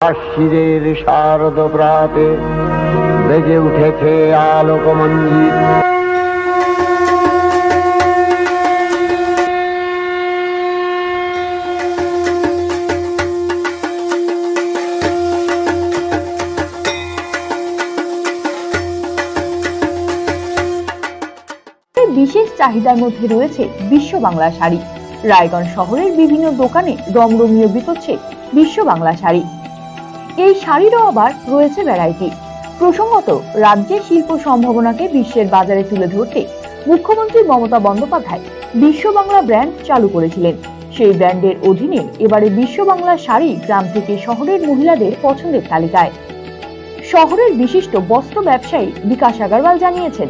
আশিদের শারদ প্রাতে বেজে উঠেছে আলোকমঞ্জিত বিশেষ চাহিদার মধ্যে রয়েছে বিশ্ব বাংলা শাড়ি। রায়গঞ্জ শহরের বিভিন্ন দোকানে রমরমিয়ে বিকোচ্ছে বিশ্ব বাংলা শাড়ি। এই শাড়িরও আবার রয়েছে ভ্যারাইটি প্রসঙ্গত, রাজ্যের শিল্প সম্ভাবনাকে বিশ্বের বাজারে তুলে ধরতে মুখ্যমন্ত্রী মমতা বন্দ্যোপাধ্যায় বিশ্ব বাংলা ব্র্যান্ড চালু করেছিলেন। সেই ব্র্যান্ডের অধীনে এবারে বিশ্ব বাংলা শাড়ি গ্রাম থেকে শহরের মহিলাদের পছন্দের তালিকায়। শহরের বিশিষ্ট বস্ত্র ব্যবসায়ী বিকাশ আগারওয়াল জানিয়েছেন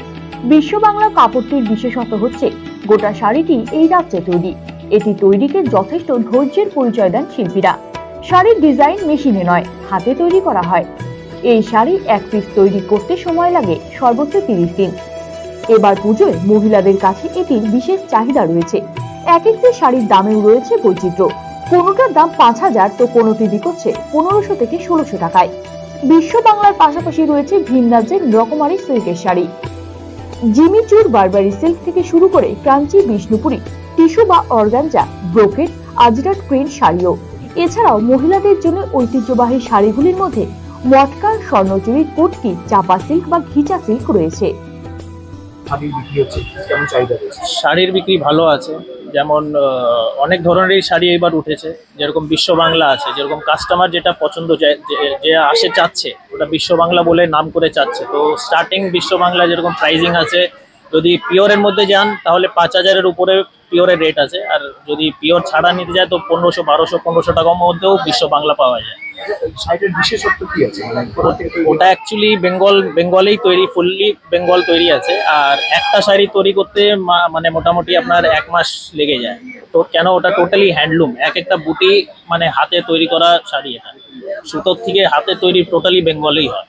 বিশ্ব বাংলা কাপড়টির বিশেষত্ব হচ্ছে গোটা শাড়িটি এই রাজ্যে তৈরি। এটি তৈরিকে যথেষ্ট ধৈর্যের পরিচয় দেন শিল্পীরা। শাড়ির ডিজাইন মেশিনে নয়, হাতে তৈরি করা হয়। এই শাড়ি এক পিস তৈরি করতে সময় লাগে সর্বোচ্চ তিরিশ দিন। এবার পুজোয় মহিলাদের কাছে এটির বিশেষ চাহিদা রয়েছে। এক একটি শাড়ির দামেও রয়েছে বৈচিত্র্য। কোনোটার দাম পাঁচ হাজার, তো কোনোটি বিকোচ্ছে পনেরোশো থেকে ষোলোশো টাকায়। বিশ্ব বাংলার পাশাপাশি রয়েছে ভিন রাজ্যের রকমারি সিল্কের শাড়ি। জিমিচুর বারবারি সিল্ক থেকে শুরু করে ক্রাঞ্চি, বিষ্ণুপুরি, টিস্যু বা অর্গানজা, ব্রোকেট, আজরাট প্রিন্ট শাড়িও। এছাড়াও মহিলাদের জন্য ঐতিহ্যবাহী শাড়িগুলির মধ্যে মটকা স্বর্ণচুরি কুটকি চাপা সিল্ক বা ঘিচা সিল্ক রয়েছে। শাড়ির বিক্রি ভালো আছে। যেমন অনেক ধরনেরই শাড়ি এবার উঠেছে। যেরকম বিশ্ব বাংলা আছে যেরকম কাস্টমার যেটা পছন্দ যে আসে চাচ্ছে ওটা বিশ্ব বাংলা বলে নাম করে চাচ্ছে। তো স্টার্টিং বিশ্ব বাংলা যেরকম প্রাইজিং আছে যদি পিওরের মধ্যে যান তাহলে পাঁচ হাজারের উপরে পিওরের রেট আছে। আর যদি পিওর ছাড়া নিতে যায় তো পনেরোশো বারোশো পনেরোশো টাকার মধ্যেও বিশ্ব বাংলা পাওয়া যায়। শাড়িটার বিশেষত্ব কি আছে? মানে ওটা অ্যাকচুয়ালি বেঙ্গল বেঙ্গলেই তৈরি ফুললি বেঙ্গল তৈরি আছে। আর একটা শাড়ি তৈরি করতে মানে মোটামুটি আপনার এক মাস লেগে যায়। তো কেন ওটা টোটালি হ্যান্ডলুম এক একটা বুটি মানে হাতে তৈরি করা শাড়ি এটা। সুতোর থেকে হাতে তৈরি টোটালি বেঙ্গলেই হয়।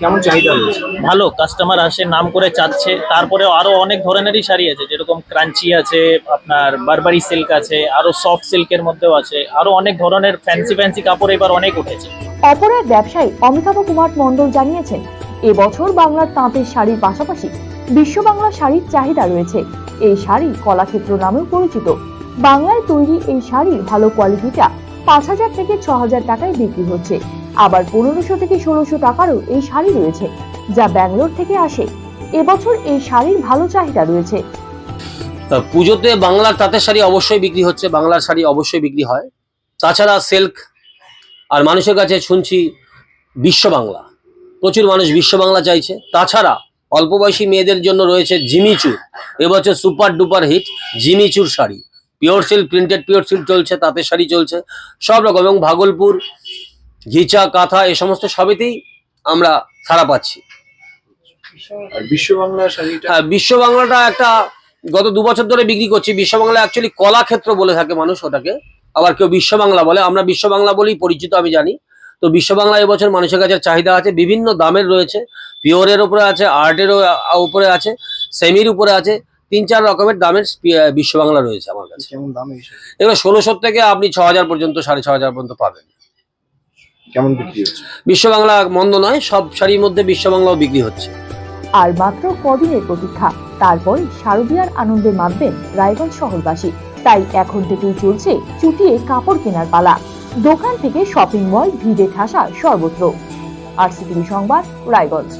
কেমন চাহিদা রয়েছে? ভালো কাস্টমার আসে নাম করে চাচ্ছে তারপরে আরও অনেক ধরনেরই শাড়ি আছে যেরকম ক্রাঞ্চি আছে আপনার বারবারি সিল্ক আছে আরও সফট সিল্কের মধ্যেও আছে আরও অনেক ধরনের ফ্যান্সি ফ্যান্সি কাপড় এবার অনেক উঠেছে। অপর এক ব্যবসায়ী অমিতাভ কুমার মণ্ডল জানিয়েছেন এবছর বাংলার তাঁতের শাড়ির পাশাপাশি বিশ্ব বাংলা শাড়ির চাহিদা রয়েছে। এই শাড়ি কলাক্ষেত্র নামেও পরিচিত। বাংলায় তৈরি এই শাড়ির ভালো কোয়ালিটিটা পাঁচ হাজার থেকে ছ হাজার টাকায় বিক্রি হচ্ছে। আবার পনেরোশো থেকে ষোলোশো টাকারও এই শাড়ি রয়েছে, যা ব্যাঙ্গালোর থেকে আসে। এবছর এই শাড়ির ভালো চাহিদা রয়েছে। পুজোতে বাংলার তাঁতের শাড়ি অবশ্যই বিক্রি হচ্ছে, বাংলার শাড়ি অবশ্যই বিক্রি হয়। তাছাড়া সিল্ক আর মানুষের কাছে শুনছি বিশ্ব বাংলা, প্রচুর মানুষ বিশ্ব বাংলা চাইছে। তাছাড়া অল্প বয়সী মেয়েদের জন্য রয়েছে জিমিচুর এবছর super duper hit জিমিচুর sari. Pure silk, printed pure silk চলছে, তাঁতের শাড়ি চলছে, সব রকম। এবং ভাগলপুর ঘিচা কাঁথা এ সমস্ত সবেতেই আমরা ছাড়া পাচ্ছি। বিশ্ব বাংলা হ্যাঁ বিশ্ব বাংলাটা একটা গত দু বছর ধরে বিক্রি করছি। বিশ্ব বাংলা অ্যাকচুয়ালি কলাক্ষেত্র বলে থাকে মানুষ ওটাকে। আবার কেউ বিশ্ব বাংলা বলে আমরা বিশ্ব বাংলা বলেই পরিচিত আমি জানি। তো বিশ্ব বাংলা এবছর মানুষের কাছে চাহিদা আছে বিভিন্ন দামের রয়েছে। পিওরের উপরে আছে আর্টেরও উপরে আছে সেমির উপরে আছে তিন চার রকমের দামের বিশ্ব বাংলা রয়েছে আমার কাছে। এবার ষোলোশো থেকে আপনি ছ হাজার পর্যন্ত সাড়ে ছ হাজার পর্যন্ত পাবেন। কেমন বিক্রি হচ্ছে? বিশ্ব বাংলা মন্দ নয় সব শাড়ির মধ্যে বিশ্ব বাংলাও বিক্রি হচ্ছে। আর মাত্র কদিনের প্রতীক্ষা তারপর শারদীয়ার আনন্দে মাতবেন রায়গঞ্জ শহরবাসী। তাই এখন থেকেই চলছে চুটিয়ে কাপড় কেনার পালা। দোকান থেকে শপিং মল ভিড়ে ঠাসা সর্বত্র। আর সংবাদ রায়গঞ্জ।